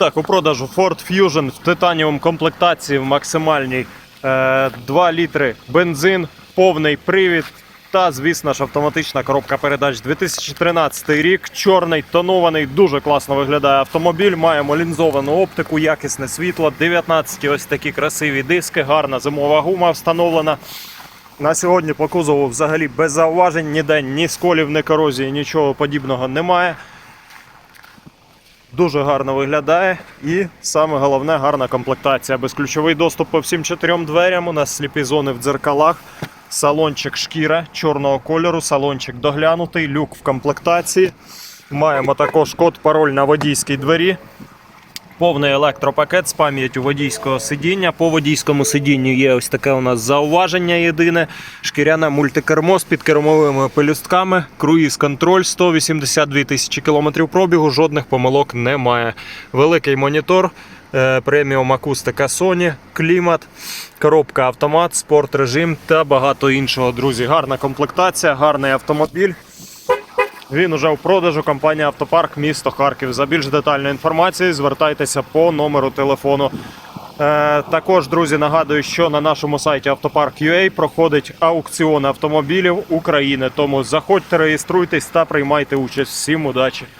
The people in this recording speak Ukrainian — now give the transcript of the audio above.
Так, у продажу Ford Fusion в титаніум комплектації в максимальній е, 2 літри бензин, повний привід та, звісно ж, автоматична коробка передач 2013 рік. Чорний, тонований, дуже класно виглядає автомобіль. Маємо лінзовану оптику, якісне світло, 19 ось такі красиві диски, гарна зимова гума встановлена. На сьогодні по кузову взагалі без зауважень, ніде ні сколів, ні корозії, нічого подібного немає. Дуже гарно виглядає і саме головне гарна комплектація. Безключовий доступ по всім чотирьом дверям. У нас сліпі зони в дзеркалах. Салончик шкіра чорного кольору, салончик доглянутий, люк в комплектації. Маємо також код пароль на водійській двері. Повний електропакет з пам'яттю водійського сидіння. По водійському сидінню є ось таке у нас зауваження єдине. Шкіряне мультикермо з підкермовими пелюстками. Круїз контроль 182 тисячі кілометрів пробігу. Жодних помилок немає. Великий монітор. е, Преміум акустика Sony, клімат, коробка автомат, спорт режим та багато іншого. Друзі, гарна комплектація, гарний автомобіль. Він уже в продажу. Компанія Автопарк, місто Харків. За більш детальною інформацією звертайтеся по номеру телефону. Е, також, друзі, нагадую, що на нашому сайті Автопарк.ua проходить аукціон автомобілів України. Тому заходьте, реєструйтесь та приймайте участь. Всім удачі!